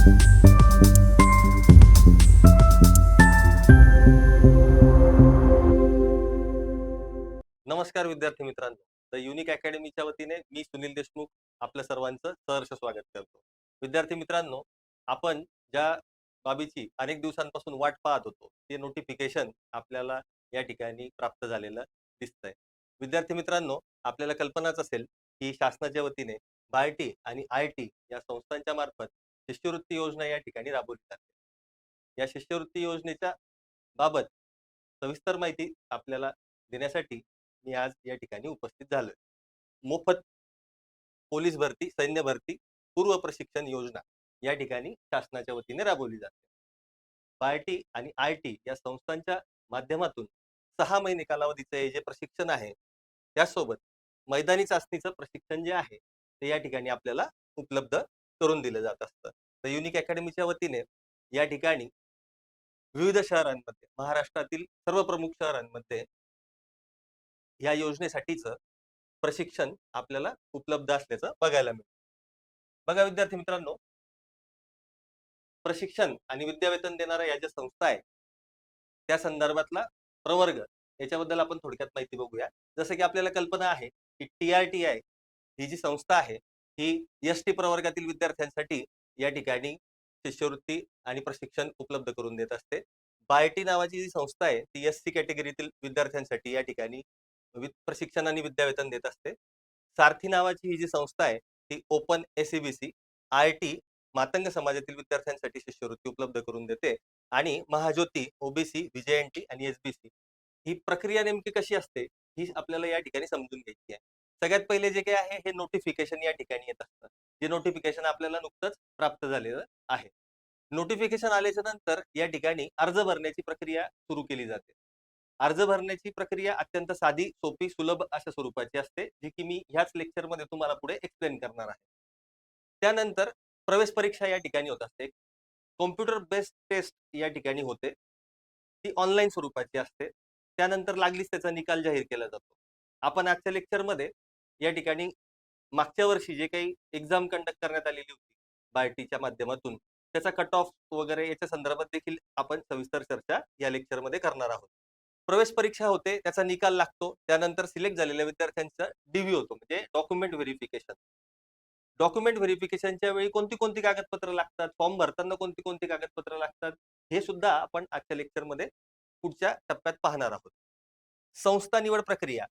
नमस्कार विद्यार्थी मित्रांनो. द युनिक अकॅडमीच्या वतीने मी सुनील देशमुख आपल्या सर्वांचं सहर्ष स्वागत करतो. विद्यार्थी मित्रांनो आपण ज्या बाबीची अनेक दिवसांपासून वाट पाहत होतो ते नोटिफिकेशन आपल्याला या ठिकाणी प्राप्त झालेलं दिसतंय. विद्यार्थी मित्रांनो आपल्याला कल्पनाच असेल की शासनाच्या वतीने बायटी आणि आय टी या संस्थांच्या मार्फत शिष्यवृत्ती योजना या ठिकाणी राबवली जाते. या शिष्यवृत्ती योजनेच्या बाबत सविस्तर माहिती आपल्याला देण्यासाठी मी आज या ठिकाणी उपस्थित झालोय. मोफत पोलीस भरती सैन्य भरती पूर्व प्रशिक्षण योजना या ठिकाणी शासनाच्या वतीने राबवली जाते. बायटी आणि आय टी या संस्थांच्या माध्यमातून सहा महिने कालावधीचं हे जे प्रशिक्षण आहे त्यासोबत मैदानी चाचणीचं प्रशिक्षण जे आहे ते या ठिकाणी आपल्याला उपलब्ध करून दिलं जात असतं. तर युनिक अकॅडमीच्या वतीने या ठिकाणी विविध शहरांमध्ये महाराष्ट्रातील सर्व प्रमुख शहरांमध्ये या योजनेसाठीचं प्रशिक्षण आपल्याला उपलब्ध असल्याचं बघायला मिळतं. बघा विद्यार्थी मित्रांनो. प्रशिक्षण आणि विद्यावेतन देणाऱ्या या ज्या संस्था आहेत त्या संदर्भातला प्रवर्ग याच्याबद्दल आपण थोडक्यात माहिती बघूया. जसं की आपल्याला कल्पना आहे की टी आर टी आय ही जी संस्था आहे ही एस टी प्रवर्गातील विद्यार्थ्यांसाठी या ठिकाणी शिष्यवृत्ती आणि प्रशिक्षण उपलब्ध करून देत असते. बायटी नावाची जी संस्था आहे ती एस सी कॅटेगरीतील विद्यार्थ्यांसाठी या ठिकाणी प्रशिक्षण आणि विद्यावेतन देत असते. सारथी नावाची ही जी संस्था आहे ती open ACBC I T Matang समाजातील विद्यार्थ्यांसाठी शिष्यवृत्ती उपलब्ध करून देते आणि महाज्योती ओबीसी व्हीजेएनटी आणि एसबीसी ही प्रक्रिया नेमकी कशी असते ही आपल्याला या ठिकाणी समजून घ्यायची आहे. सगळ्यात पहिले जे काही आहे हे नोटिफिकेशन या ठिकाणी येत असतं. जे नोटिफिकेशन आपल्याला नुकतंच प्राप्त झालेलं आहे. नोटिफिकेशन आल्याच्यानंतर या ठिकाणी अर्ज भरण्याची प्रक्रिया सुरू केली जाते. अर्ज भरण्याची प्रक्रिया अत्यंत साधी सोपी सुलभ अशा स्वरूपाची असते जी की मी ह्याच लेक्चरमध्ये तुम्हाला पुढे एक्सप्लेन करणार आहे. त्यानंतर प्रवेश परीक्षा या ठिकाणी होत असते. कॉम्प्युटर बेस्ड टेस्ट या ठिकाणी होते. ती ऑनलाईन स्वरूपाची असते. त्यानंतर लागलीच त्याचा निकाल जाहीर केला जातो. आपण आजच्या लेक्चरमध्ये या ठिकाणी मागच्या वर्षी जे काही एक्झाम कंडक्ट करण्यात आलेली होती बायटीच्या माध्यमातून त्याचा कट ऑफ वगैरे याच्या संदर्भात देखील आपण सविस्तर चर्चा या लेक्चरमध्ये करणार आहोत. प्रवेश परीक्षा होते त्याचा निकाल लागतो त्यानंतर सिलेक्ट झालेल्या विद्यार्थ्यांचा डीव्ही होतो म्हणजे डॉक्युमेंट व्हेरिफिकेशन डॉक्युमेंट व्हेरिफिकेशनच्या वेळी कोणती कोणती कागदपत्र लागतात फॉर्म भरताना कोणती कोणती कागदपत्र लागतात हे सुद्धा आपण आजच्या लेक्चरमध्ये पुढच्या टप्प्यात पाहणार आहोत. संस्था निवड प्रक्रिया.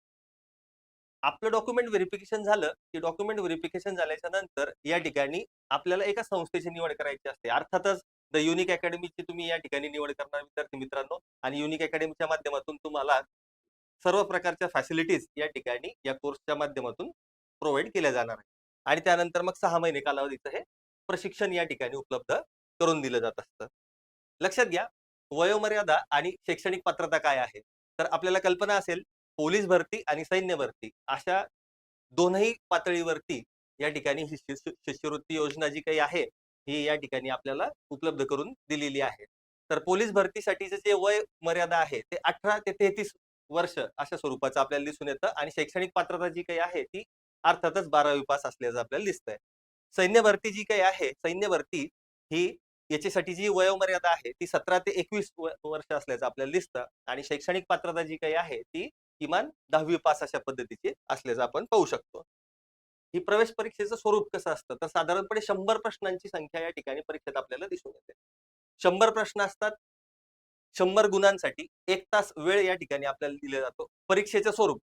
आपलं डॉक्युमेंट व्हेरिफिकेशन झालं की डॉक्युमेंट व्हेरिफिकेशन झाल्याच्यानंतर या ठिकाणी आपल्याला एका संस्थेची निवड करायची असते. अर्थातच द युनिक अकॅडमीची तुम्ही या ठिकाणी निवड करणार विद्यार्थी मित्रांनो. आणि युनिक अकॅडमीच्या माध्यमातून तुम्हाला सर्व प्रकारच्या फॅसिलिटीज या ठिकाणी या कोर्सच्या माध्यमातून प्रोव्हाइड केल्या जाणार आहे आणि त्यानंतर मग सहा महिने कालावधीचं हे प्रशिक्षण या ठिकाणी उपलब्ध करून दिलं जात असतं. लक्षात घ्या वयोमर्यादा आणि शैक्षणिक पात्रता काय आहे? तर आपल्याला कल्पना असेल पोलीस भरती आणि सैन्य भरती अशा दोनही पातळीवरती या ठिकाणी ही शिष्यवृत्ती योजना जी काही आहे ही या ठिकाणी आपल्याला उपलब्ध करून दिलेली आहे. तर पोलीस भरतीसाठीचे जे वय मर्यादा आहे ते अठरा ते तेहतीस वर्ष अशा स्वरूपाचं आपल्याला दिसून येतं आणि शैक्षणिक पात्रता जी काही आहे ती अर्थातच बारावी पास असल्याचं आपल्याला दिसतंय. सैन्य भरती जी काही आहे सैन्य भरती ही याच्यासाठी जी वयोमर्यादा आहे ती सतरा ते एकवीस वर्ष असल्याचं आपल्याला दिसतं आणि शैक्षणिक पात्रता जी काही आहे ती किमान दहावी पास अशा पद्धतीची असल्याचं आपण पाहू शकतो. ही प्रवेश परीक्षेचं स्वरूप कसं असतं? तर साधारणपणे शंभर प्रश्नांची संख्या या ठिकाणी परीक्षेत आपल्याला दिसून येते. शंभर प्रश्न असतात. शंभर गुणांसाठी एक तास वेळ या ठिकाणी आपल्याला दिला जातो. परीक्षेचं स्वरूप.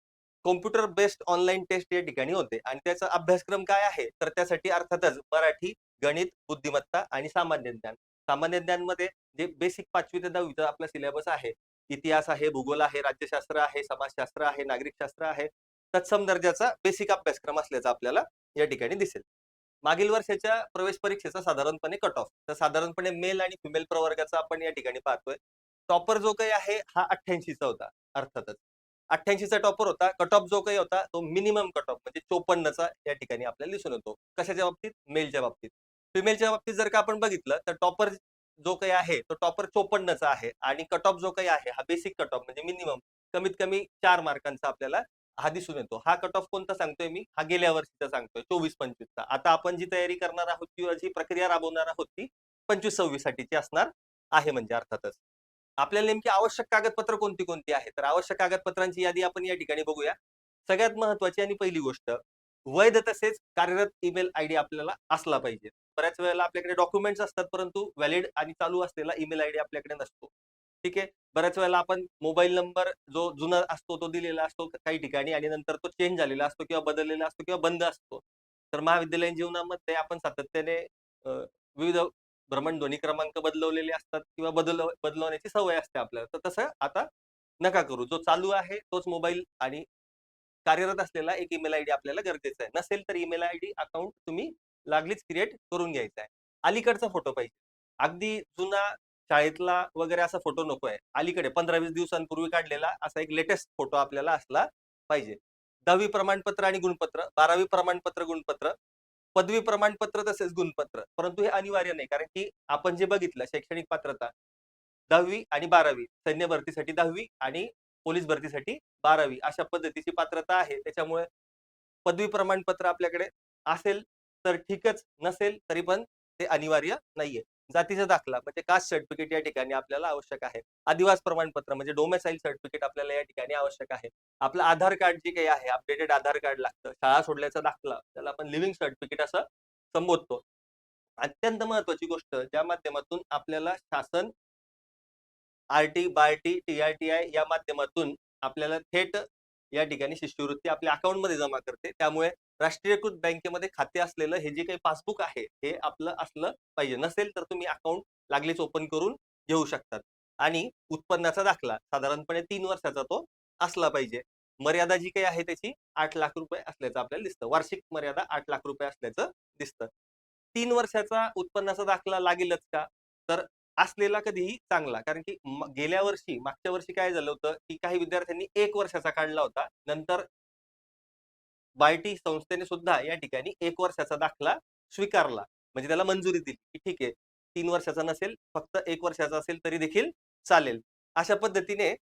कॉम्प्युटर बेस्ड ऑनलाईन टेस्ट या ठिकाणी होते आणि त्याचा अभ्यासक्रम काय आहे? तर त्यासाठी अर्थातच मराठी गणित बुद्धिमत्ता आणि सामान्य ज्ञान. सामान्य ज्ञानमध्ये जे बेसिक पाचवी ते दहावीचा आपला सिलेबस आहे इतिहास आहे भूगोल आहे राज्यशास्त्र आहे समाजशास्त्र आहे नागरिकशास्त्र आहे तत्सम दर्जाचा बेसिक अभ्यासक्रम असल्याचा आपल्याला या ठिकाणी दिसेल. मागील वर्षाच्या प्रवेश परीक्षेचा साधारणपणे कट ऑफ तर साधारणपणे मेल आणि फिमेल प्रवर्गाचा आपण या ठिकाणी पाहतोय. टॉपर जो काही आहे हा अठ्ठ्याऐंशीचा होता अर्थातच. अठ्ठ्याऐंशीचा टॉपर होता कट ऑफ जो काही होता तो मिनिमम कट ऑफ म्हणजे चोपन्नचा या ठिकाणी आपल्याला दिसून येतो. कशाच्या बाबतीत? मेलच्या बाबतीत. फिमेलच्या बाबतीत जर का आपण बघितलं तर टॉपर जो काही आहे तो टॉपर चोपन्नचा आहे आणि कट ऑफ जो काही आहे हा बेसिक कट ऑफ म्हणजे मिनिमम कमीत कमी चार मार्कांचा आपल्याला हा दिसून येतो. हा कट ऑफ कोणता सांगतोय मी? हा गेल्या वर्षीचा सांगतोय चोवीस पंचवीसचा आता आपण जी तयारी करणार आहोत किंवा जी प्रक्रिया राबवणार आहोत ती पंचवीस सव्वीस साठीची असणार आहे म्हणजे अर्थातच. आपल्याला नेमकी आवश्यक कागदपत्र कोणती कोणती आहे तर आवश्यक कागदपत्रांची यादी आपण या ठिकाणी बघूया. सगळ्यात महत्वाची आणि पहिली गोष्ट वैध तसेच कार्यरत ईमेल आय डी आपल्याला असला पाहिजे. बऱ्याच वेळेला आपल्याकडे डॉक्युमेंट्स असतात परंतु व्हॅलिड आणि चालू असलेला ईमेल आय डी आपल्याकडे नसतो. ठीक आहे? बऱ्याच वेळेला आपण मोबाईल नंबर जो जुना असतो तो दिलेला असतो काही ठिकाणी आणि नंतर तो चेंज झालेला असतो किंवा बदललेला असतो किंवा बंद असतो. तर महाविद्यालयीन जीवनामध्ये आपण सातत्याने विविध भ्रमणध्वनी क्रमांक बदलवलेले असतात किंवा बदल बदलवण्याची सवय असते आपल्याला. तर तसं आता नका करू. जो चालू आहे तोच मोबाईल आणि कार्यरत असलेला एक ईमेल आय डी आपल्याला गरजेचा आहे. नसेल तर ईमेल आय डी अकाउंट तुम्ही लागलीच क्रिएट करून घ्यायचा आहे. अलीकडचा फोटो पाहिजे. अगदी जुना शाळेतला वगैरे असा फोटो नको आहे अलीकडे पंधरा वीस दिवसांपूर्वी काढलेला असा एक लेटेस्ट फोटो आपल्याला असला पाहिजे. दहावी प्रमाणपत्र आणि गुणपत्र बारावी प्रमाणपत्र गुणपत्र पदवी प्रमाणपत्र तसेच गुणपत्र. परंतु हे अनिवार्य नाही कारण की आपण जे बघितलं शैक्षणिक पात्रता दहावी आणि बारावी सैन्य भरतीसाठी दहावी आणि पोलीस भरतीसाठी बारावी अशा पद्धतीची पात्रता आहे. त्याच्यामुळे पदवी प्रमाणपत्र आपल्याकडे असेल तर ठीकच नसेल तरी पण ते अनिवार्य नाहीये. जातीचा दाखला म्हणजे कास्ट सर्टिफिकेट या ठिकाणी आपल्याला आवश्यक आहे. आदिवास प्रमाणपत्र म्हणजे डोमेसाईल सर्टिफिकेट आपल्याला या ठिकाणी आवश्यक आहे. आपलं आधार कार्ड जे काही आहे अपडेटेड आधार कार्ड लागतं शाळा सोडल्याचा दाखला त्याला आपण लिव्हिंग सर्टिफिकेट असं संबोधतो. अत्यंत महत्वाची गोष्ट ज्या माध्यमातून आपल्याला शासन R T Barti T T I या माध्यमातून आपल्याला थेट या ठिकाणी शिष्यवृत्ती आपल्या अकाउंटमध्ये जमा करते. त्यामुळे राष्ट्रीयकृत बँकेमध्ये खाते असलेलं हे जे काही पासबुक आहे हे आपलं असलं पाहिजे. नसेल तर तुम्ही अकाउंट लागलीच ओपन करून घेऊ शकतात. आणि उत्पन्नाचा दाखला साधारणपणे तीन वर्षाचा तो असला पाहिजे. मर्यादा जी काही आहे त्याची आठ लाख रुपये असल्याचं आपल्याला दिसतं. वार्षिक मर्यादा आठ लाख रुपये असल्याचं दिसतं. तीन वर्षाचा उत्पन्नाचा दाखला लागेलच का? तर असलेला कधीही चांगला. कारण की गेल्या वर्षी मागच्या वर्षी काय झालं होतं की काही विद्यार्थ्यांनी एक वर्षाचा काढला होता. नंतर बायटी संस्थेने सुद्धा या ठिकाणी एक वर्षाचा दाखला स्वीकारला. म्हणजे त्याला मंजुरी दिली की ठीक आहे तीन वर्षाचा नसेल फक्त एक वर्षाचा असेल तरी देखील चालेल. अशा पद्धतीने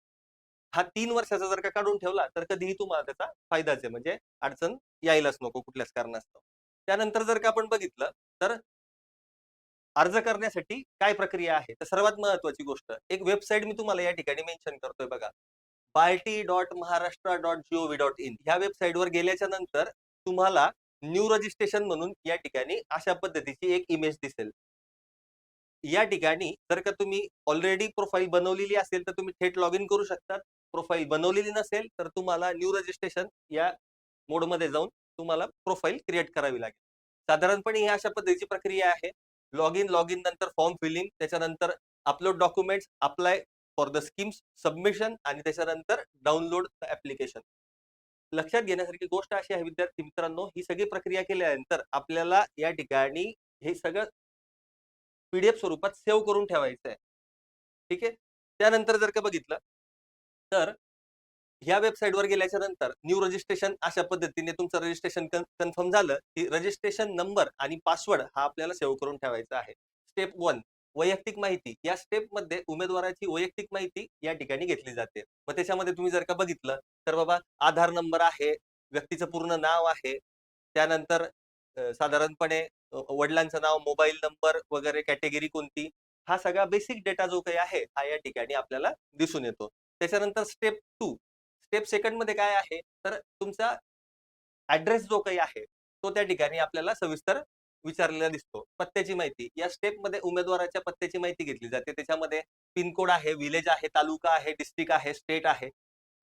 हा तीन वर्षाचा जर का काढून ठेवला तर कधीही तुम्हाला त्याचा फायदाच आहे. म्हणजे अडचण यायलाच नको कुठल्याच कारणास्तव. त्यानंतर जर का आपण बघितलं तर अर्ज करण्यासाठी काय प्रक्रिया आहे? तर सर्वात महत्वाची गोष्ट एक वेबसाईट मी तुम्हाला या ठिकाणी मेन्शन करतोय बघा. Barti dot Maharashtra dot G O V. Dot वेबसाईटवर गेल्याच्यानंतर तुम्हाला न्यू रजिस्ट्रेशन म्हणून या ठिकाणी अशा पद्धतीची एक इमेज दिसेल. या ठिकाणी जर का तुम्ही ऑलरेडी प्रोफाईल बनवलेली असेल तर तुम्ही थेट लॉग इन करू शकतात. प्रोफाईल बनवलेली नसेल तर तुम्हाला न्यू रजिस्ट्रेशन या मोडमध्ये जाऊन तुम्हाला प्रोफाईल क्रिएट करावी लागेल. साधारणपणे ही अशा पद्धतीची प्रक्रिया आहे. लॉग इन लॉग इन नंतर फॉर्म फिलिंग त्याच्यानंतर upload documents apply for the schemes submission आणि त्याच्यानंतर डाउनलोड ऍप्लिकेशन लक्षात घेण्यासारखी गोष्ट अशी आहे विद्यार्थी मित्रांनो ही सगळी प्रक्रिया केल्यानंतर आपल्याला या ठिकाणी हे सगळं पीडीएफ स्वरूपात सेव्ह करून ठेवायचं आहे ठीक आहे? त्यानंतर जर का बघितलं तर ह्या वेबसाईटवर गेल्याच्यानंतर न्यू रजिस्ट्रेशन अशा पद्धतीने तुमचं रजिस्ट्रेशन कन्फर्म झालं की रजिस्ट्रेशन नंबर आणि पासवर्ड हा आपल्याला सेव्ह करून ठेवायचा आहे. स्टेप वन वैयक्तिक माहिती. या स्टेपमध्ये उमेदवाराची वैयक्तिक माहिती या ठिकाणी घेतली जाते. मग त्याच्यामध्ये तुम्ही जर का बघितलं तर बाबा आधार नंबर आहे व्यक्तीचं पूर्ण नाव आहे त्यानंतर साधारणपणे वडिलांचं नाव मोबाईल नंबर वगैरे कॅटेगरी कोणती हा सगळा बेसिक डेटा जो काही आहे हा या ठिकाणी आपल्याला दिसून येतो. त्याच्यानंतर स्टेप टू स्टेप सेकंडमध्ये काय आहे? तर तुमचा ऍड्रेस जो काही आहे तो त्या ठिकाणी आपल्याला सविस्तर विचारलेला दिसतो. पत्त्याची माहिती. या स्टेपमध्ये उमेदवाराच्या पत्त्याची माहिती घेतली जाते. त्याच्यामध्ये पिनकोड आहे विलेज आहे तालुका आहे डिस्ट्रिक्ट आहे स्टेट आहे.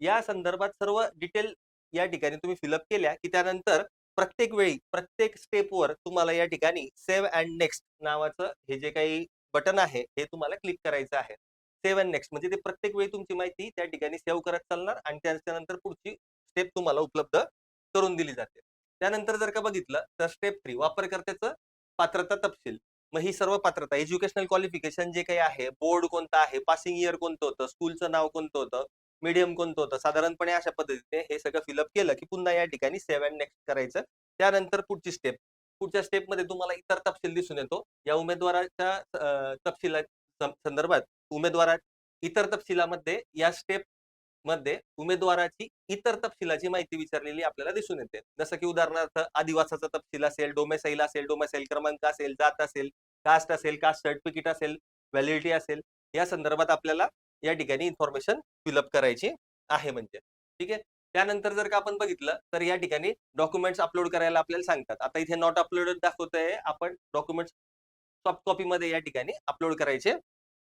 या संदर्भात सर्व डिटेल या ठिकाणी तुम्ही फिलअप केल्या की त्यानंतर प्रत्येक वेळी प्रत्येक स्टेपवर तुम्हाला या ठिकाणी सेव्ह अँड नेक्स्ट नावाचं हे जे काही बटन आहे हे तुम्हाला क्लिक करायचं आहे. सेव्ह अँड नेक्स्ट म्हणजे ते प्रत्येक वेळी तुमची माहिती त्या ठिकाणी सेव्ह करत चालणार आणि त्याच्यानंतर पुढची स्टेप तुम्हाला उपलब्ध करून दिली जाते. त्यानंतर जर का बघितलं तर स्टेप थ्री वापरकर्त्याचं पात्रता तपशील. मग ही सर्व पात्रता एज्युकेशनल क्वालिफिकेशन जे काही आहे बोर्ड कोणतं आहे पासिंग इयर कोणतं होतं स्कूलचं नाव कोणतं होतं मीडियम कोणतं होतं साधारणपणे अशा पद्धतीने हे सगळं फिलअप केलं की पुन्हा या ठिकाणी सेव्ह अँड नेक्स्ट करायचं. त्यानंतर पुढची स्टेप पुढच्या स्टेपमध्ये तुम्हाला इतर तपशील दिसून येतो. या उमेदवाराच्या तपशिला संदर्भात उमेदवारा इतर तपशिलामध्ये या स्टेपमध्ये उमेदवाराची इतर तपशिलाची माहिती विचारलेली आपल्याला दिसून येते. जसं की उदाहरणार्थ आदिवासाचा तपशील असेल डोमेसाईल असेल डोमेसाईल क्रमांक असेल जात असेल कास्ट असेल कास्ट सर्टिफिकेट असेल व्हॅलिडिटी असेल या संदर्भात आपल्याला या ठिकाणी इन्फॉर्मेशन फिलअप करायची आहे म्हणजे. ठीक आहे? त्यानंतर जर का आपण बघितलं तर या ठिकाणी डॉक्युमेंट्स अपलोड करायला आपल्याला सांगतात. आता इथे नॉट अपलोडेड दाखवत आहे आपण. डॉक्युमेंट्स सॉफ्ट कॉपी मध्ये या ठिकाणी अपलोड करायचे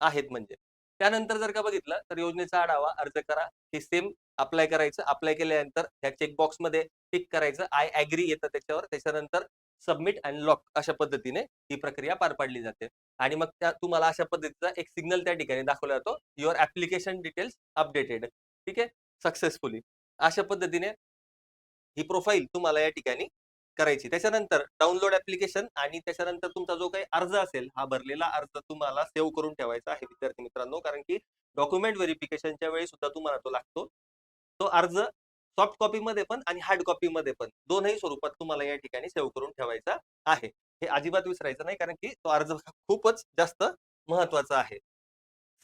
आहेत म्हणजे. त्यानंतर जर का बघितलं तर योजनेचा आढावा अर्ज करा. हे सेम अप्लाय करायचं. अप्लाय केल्यानंतर ह्या चेकबॉक्समध्ये टिक करायचं. आय ऍग्री येतं त्याच्यावर. त्याच्यानंतर सबमिट अँड लॉक अशा पद्धतीने ही प्रक्रिया पार पाडली जाते. आणि मग त्या तुम्हाला अशा पद्धतीचा एक सिग्नल त्या ठिकाणी दाखवला जातो. युअर ऍप्लिकेशन डिटेल्स अपडेटेड ठीक आहे? सक्सेसफुली अशा पद्धतीने ही प्रोफाईल तुम्हाला या ठिकाणी करायची. त्याच्यानंतर डाउनलोड ऍप्लिकेशन आणि त्याच्यानंतर तुमचा जो काही अर्ज असेल हा भरलेला अर्ज तुम्हाला सेव्ह करून ठेवायचा आहे विद्यार्थी मित्रांनो. कारण की डॉक्युमेंट व्हेरिफिकेशनच्या वेळी सुद्धा तुम्हाला तो लागतो. तो अर्ज सॉफ्ट कॉपी मध्ये पण आणि हार्ड कॉपी मध्ये पण दोनही स्वरूपात तुम्हाला या ठिकाणी सेव्ह करून ठेवायचा आहे. हे अजिबात विसरायचं नाही कारण की तो अर्ज खूपच जास्त महत्त्वाचा आहे.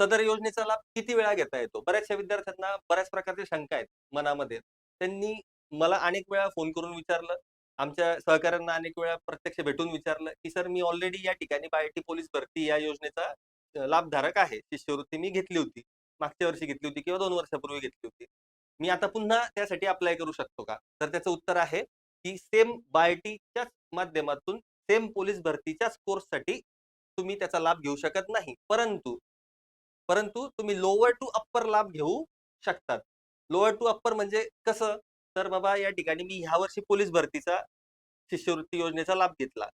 सदर योजनेचा लाभ किती वेळा घेता येतो? बऱ्याचशा विद्यार्थ्यांना बऱ्याच प्रकारच्या शंका आहेत मनामध्ये. त्यांनी मला अनेक वेळा फोन करून विचारलं. आमच्या सहकाऱ्यांना अनेक वेळा प्रत्यक्ष भेटून विचारलं की सर मी ऑलरेडी या ठिकाणी बायटी पोलीस भरती या योजनेचा लाभधारक आहे. शिष्यवृत्ती मी घेतली होती. मागच्या वर्षी घेतली होती किंवा दोन वर्षापूर्वी घेतली होती. मी आता पुन्हा त्यासाठी अप्लाय करू शकतो का? तर त्याचं उत्तर आहे की सेम बायटीच्याच माध्यमातून सेम पोलीस भरतीच्याच कोर्ससाठी तुम्ही त्याचा लाभ घेऊ शकत नाही. परंतु परंतु तुम्ही लोअर टू अप्पर लाभ घेऊ शकतात. लोअर टू अप्पर म्हणजे कसं? तर बाबा या ठिकाणी मी ह्या वर्षी पोलीस भरतीचा शिष्यवृत्ती योजनेचा लाभ घेतला.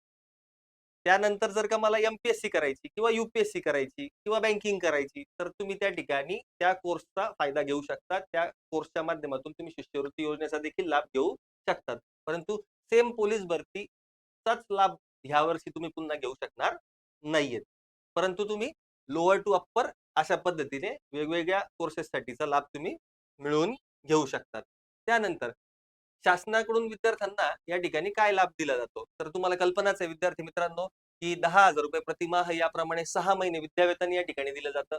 त्यानंतर जर का मला एमपीएससी करायची किंवा युपीएससी करायची किंवा बँकिंग करायची तर तुम्ही त्या ठिकाणी त्या कोर्सचा फायदा घेऊ शकता. त्या कोर्सच्या माध्यमातून तुम्ही शिष्यवृत्ती योजनेचा देखील लाभ घेऊ शकतात. परंतु सेम पोलीस भरतीचाच लाभ ह्या वर्षी तुम्ही पुन्हा घेऊ शकणार नाहीयेत. परंतु तुम्ही लोअर टू अप्पर अशा पद्धतीने वेगवेगळ्या कोर्सेससाठीचा लाभ तुम्ही मिळवून घेऊ शकतात. त्यानंतर शासनाकडून विद्यार्थ्यांना या ठिकाणी काय लाभ दिला जातो? तर तुम्हाला कल्पनाच आहे विद्यार्थी मित्रांनो की दहा हजार रुपये प्रतिमाह याप्रमाणे सहा महिने विद्यावेतन या ठिकाणी दिलं जातं.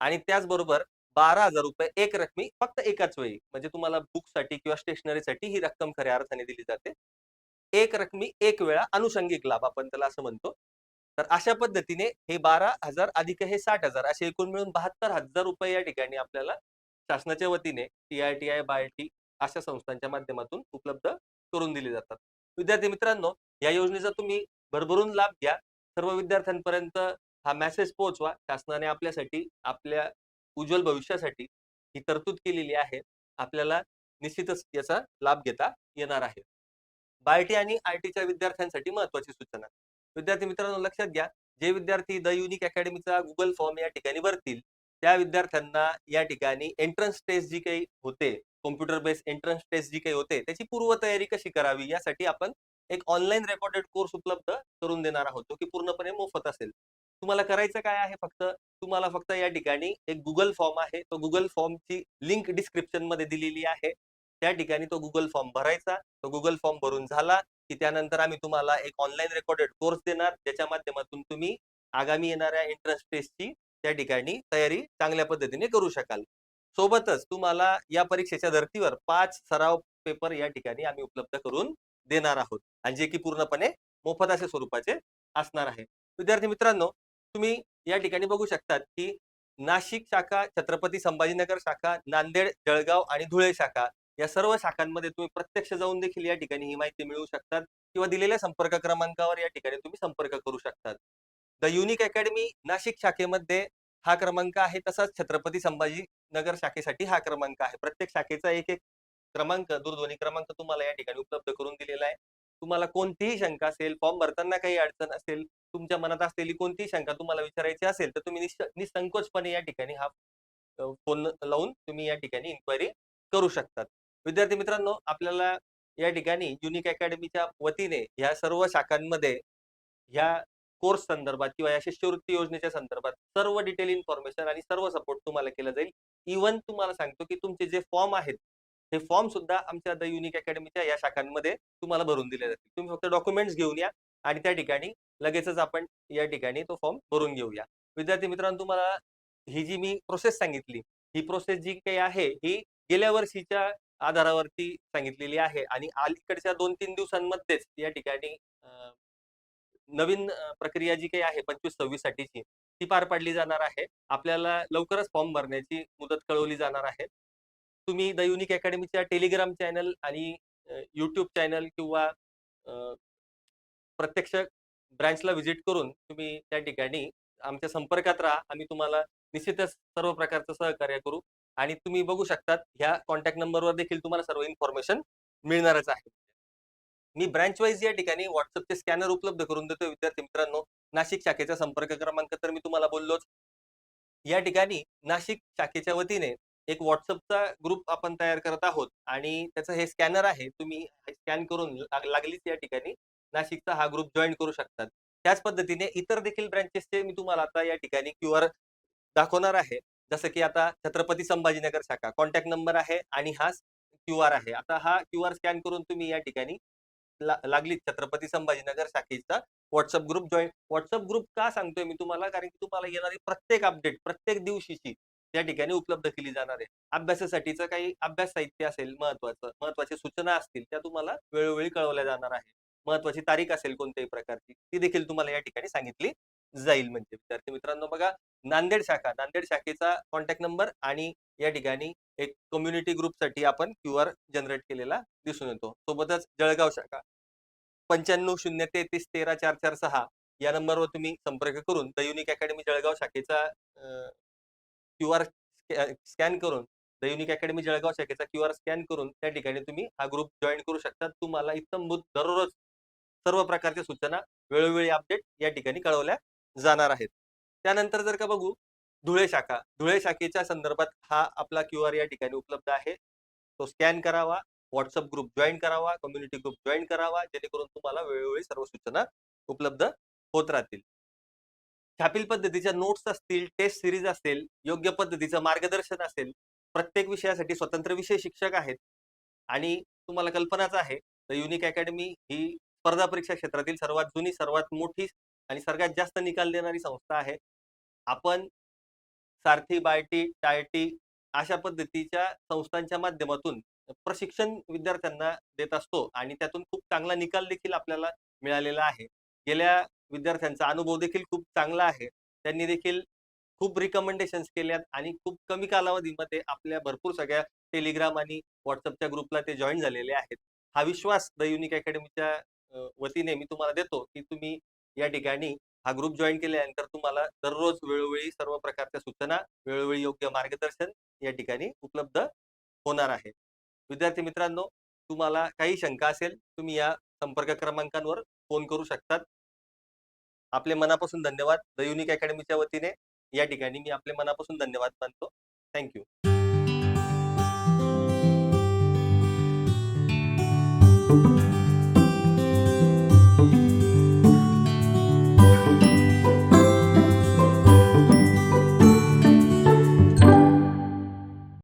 आणि त्याचबरोबर बारा हजार रुपये एक रकमी फक्त एकाच वेळी म्हणजे तुम्हाला बुकसाठी किंवा स्टेशनरीसाठी ही रक्कम खऱ्या अर्थाने दिली जाते. एक रकमी एक वेळा अनुषंगिक लाभ आपण त्याला असं म्हणतो. तर अशा पद्धतीने हे बारा हजार अधिक हे साठ हजार असे एकूण मिळून बहात्तर हजार रुपये या ठिकाणी आपल्याला शासनाच्या वतीने T I T I Barti अशा संस्थांच्या माध्यमातून उपलब्ध करून दिले जातात. विद्यार्थी मित्रांनो या योजनेचा तुम्ही भरभरून लाभ घ्या. सर्व विद्यार्थ्यांपर्यंत हा मेसेज पोहोचवा. शासनाने आपल्यासाठी आपल्या उज्ज्वल भविष्यासाठी ही तरतूद केलेली आहे. आपल्याला निश्चितच याचा लाभ घेता येणार आहे. बायटी आणि आय टीच्या विद्यार्थ्यांसाठी महत्वाची सूचना. विद्यार्थी मित्रांनो लक्षात घ्या जे विद्यार्थी द युनिक अकॅडमीचा गुगल फॉर्म या ठिकाणी भरतील त्या विद्यार्थ्यांना या ठिकाणी एंट्रन्स टेस्ट जी काही होते कॉम्प्युटर बेस्ड एंट्रन्स टेस्ट जी काही होते त्याची पूर्वतयारी कशी करावी यासाठी आपण एक ऑनलाईन रेकॉर्डेड कोर्स उपलब्ध करून देणार आहोत जो की पूर्णपणे मोफत असेल. तुम्हाला करायचं काय आहे फक्त तुम्हाला फक्त या ठिकाणी एक गुगल फॉर्म आहे तो गुगल फॉर्मची लिंक डिस्क्रिप्शनमध्ये दिलेली आहे. त्या ठिकाणी तो गुगल फॉर्म भरायचा तो गुगल फॉर्म भरून झाला की त्यानंतर आम्ही तुम्हाला एक ऑनलाईन रेकॉर्डेड कोर्स देणार ज्याच्या माध्यमातून तुम्ही आगामी येणाऱ्या एंट्रन्स टेस्टची त्या ठिकाणी तयारी चांगल्या पद्धतीने करू शकाल. सोबतच तुम्हाला या परीक्षेच्या धर्तीवर पाच सराव पेपर या ठिकाणी आम्ही उपलब्ध करून देणार आहोत. आणि जे की पूर्णपणे मोफत अशा स्वरूपाचे असणार आहे. विद्यार्थी मित्रांनो तुम्ही या ठिकाणी बघू शकतात की नाशिक शाखा छत्रपती संभाजीनगर शाखा नांदेड जळगाव आणि धुळे शाखा या सर्व शाखांमध्ये तुम्ही प्रत्यक्ष जाऊन देखील या ठिकाणी ही माहिती मिळवू शकतात किंवा दिलेल्या संपर्क क्रमांकावर या ठिकाणी तुम्ही संपर्क करू शकतात. द युनिक अकॅडमी नाशिक शाखेमध्ये हा क्रमांक आहे तसाच छत्रपती संभाजी नगर शाखेसाठी हा क्रमांक आहे. प्रत्येक शाखेचा एक एक क्रमांक दूरध्वनी क्रमांक तुम्हाला या ठिकाणी उपलब्ध करून दिलेला आहे. तुम्हाला कोणतीही शंका असेल फॉर्म भरताना काही अडचण असेल तुमच्या मनात असलेली कोणतीही शंका तुम्हाला विचारायची असेल तर तुम्ही निसंकोचपणे या ठिकाणी हा फोन लावून तुम्ही या ठिकाणी इन्क्वायरी करू शकतात. विद्यार्थी मित्रांनो आपल्याला या ठिकाणी युनिक अकॅडमीच्या वतीने या सर्व शाखांमध्ये ह्या कोर्स संदर्भात किंवा या शिष्यवृत्ती योजनेच्या संदर्भात सर्व डिटेल इन्फॉर्मेशन आणि सर्व सपोर्ट तुम्हाला केला जाईल. इव्हन तुम्हाला सांगतो की तुमचे जे फॉर्म आहेत हे फॉर्म सुद्धा आमच्या द युनिक अकॅडमीच्या या शाखांमध्ये तुम्हाला भरून दिले जातील. तुम्ही फक्त डॉक्युमेंट्स घेऊन या आणि त्या ठिकाणी लगेचच आपण या ठिकाणी तो फॉर्म भरून घेऊया. विद्यार्थी मित्रांनो तुम्हाला ही जी मी प्रोसेस सांगितली ही प्रोसेस जी काही आहे ही गेल्या वर्षीच्या आधारावरती सांगितलेली आहे आणि अलीकडच्या दोन तीन दिवसांमध्येच या ठिकाणी नवीन प्रक्रिया जी काही आहे पंचवीस सव्वीस साठीची ती पार पाडली जाणार आहे. आपल्याला लवकरच फॉर्म भरण्याची मुदत कळवली जाणार आहे. तुम्ही द युनिक अकॅडमीच्या टेलिग्राम चॅनल आणि युट्यूब चॅनल किंवा प्रत्यक्ष ब्रँचला व्हिजिट करून तुम्ही त्या ठिकाणी आमच्या संपर्कात राहा. आम्ही तुम्हाला निश्चितच सर्व प्रकारचं सहकार्य करू आणि तुम्ही बघू शकतात. ह्या कॉन्टॅक्ट नंबरवर देखील तुम्हाला सर्व इन्फॉर्मेशन मिळणारच आहे. मी ब्रँच वाईज या ठिकाणी व्हॉट्सअपचे स्कॅनर उपलब्ध करून देतो विद्यार्थी मित्रांनो. नाशिक शाखेचा संपर्क क्रमांक तर मी तुम्हाला बोललोच. या ठिकाणी नाशिक शाखेच्या वतीने एक व्हॉट्सअपचा ग्रुप आपण तयार करत आहोत आणि त्याचं हे स्कॅनर आहे तुम्ही स्कॅन करून लागलीच या ठिकाणी नाशिकचा हा ग्रुप जॉईन करू शकतात. त्याच पद्धतीने इतर देखील ब्रँचेसचे मी तुम्हाला आता या ठिकाणी क्यू आर दाखवणार आहे. जसं की आता छत्रपती संभाजीनगर शाखा कॉन्टॅक्ट नंबर आहे आणि हा क्यू आर आहे. आता हा क्यू आर स्कॅन करून तुम्ही या ठिकाणी ला- छत्रपती संभाजीनगर शाखेचा WhatsApp group join WhatsApp group का सांगतोय मी तुम्हाला? कारण की तुम्हाला येणारी प्रत्येक अपडेट प्रत्येक दिवशीची त्या ठिकाणी उपलब्ध केली जाणार आहे. अभ्यासासाठीचं काही अभ्यास साहित्य असेल महत्वाचं महत्त्वाच्या सूचना असतील त्या तुम्हाला वेळोवेळी कळवल्या जाणार आहे. महत्वाची तारीख असेल कोणत्याही प्रकारची ती देखील तुम्हाला या ठिकाणी सांगितली जाईल म्हणजे. विद्यार्थी मित्रांनो बघा नांदेड शाखा नांदेड शाखेचा कॉन्टॅक्ट नंबर आणि या ठिकाणी एक कम्युनिटी ग्रुपसाठी आपण क्यू आर जनरेट केलेला दिसून येतो. सोबतच जळगाव शाखा पंच्याण्णव शून्य तेहतीस तेरा चार चार सहा या नंबरवर तुम्ही संपर्क करून द युनिक अकॅडमी जळगाव शाखेचा क्यू आर स्कॅन करून द युनिक अकॅडमी जळगाव शाखेचा क्यू आर स्कॅन करून त्या ठिकाणी तुम्ही हा ग्रुप जॉईन करू शकता. तुम्हाला इतंभूत दररोज सर्व प्रकारच्या सूचना वेळोवेळी अपडेट या ठिकाणी कळवल्या जाणार आहेत. त्यानंतर जर का बघू धुळे शाखा. धुळे शाखेच्या संदर्भात हा आपला क्यू आर या ठिकाणी उपलब्ध आहे. तो स्कॅन करावा व्हॉट्सअप ग्रुप जॉईन करावा कम्युनिटी ग्रुप जॉईन करावा जेणेकरून तुम्हाला वेळोवेळी सर्व सूचना उपलब्ध होत राहतील. छापील पद्धतीच्या नोट्स असतील टेस्ट सिरीज असेल योग्य पद्धतीचं मार्गदर्शन असेल प्रत्येक विषयासाठी स्वतंत्र विषय शिक्षक आहेत. आणि तुम्हाला कल्पनाच आहे तर युनिक अकॅडमी ही स्पर्धा परीक्षा क्षेत्रातील सर्वात जुनी सर्वात मोठी आणि सर्वात जास्त निकाल देणारी संस्था आहे. आपण सारथी बायटी टायटी अशा पद्धतीच्या संस्थांच्या माध्यमातून प्रशिक्षण विद्यार्थ्यांना देत असतो आणि त्यातून खूप चांगला निकाल देखील आपल्याला मिळालेला आहे. गेल्या विद्यार्थ्यांचा अनुभव देखील खूप चांगला आहे. त्यांनी देखील खूप रिकमेंडेशन्स केल्यात आणि खूप कमी कालावधीमध्ये आपल्या भरपूर सगळ्या टेलिग्राम आणि व्हॉट्सअपच्या ग्रुपला ते जॉईन झालेले आहेत. हा विश्वास द युनिक अकॅडमीच्या वतीने मी तुम्हाला देतो की तुम्ही या ठिकाणी हा ग्रुप जॉईन केल्यानंतर तुम्हाला दररोज वेळोवेळी सर्व प्रकारच्या सूचना वेळोवेळी योग्य मार्गदर्शन या ठिकाणी उपलब्ध होणार आहे. विद्यार्थी मित्रांनो तुम्हाला काही शंका असेल तुम्ही या संपर्क क्रमांकांवर फोन करू शकतात. आपले मनापासून धन्यवाद. द युनिक अकॅडमीच्या वतीने या ठिकाणी मी आपले मनापासून धन्यवाद मानतो. थँक्यू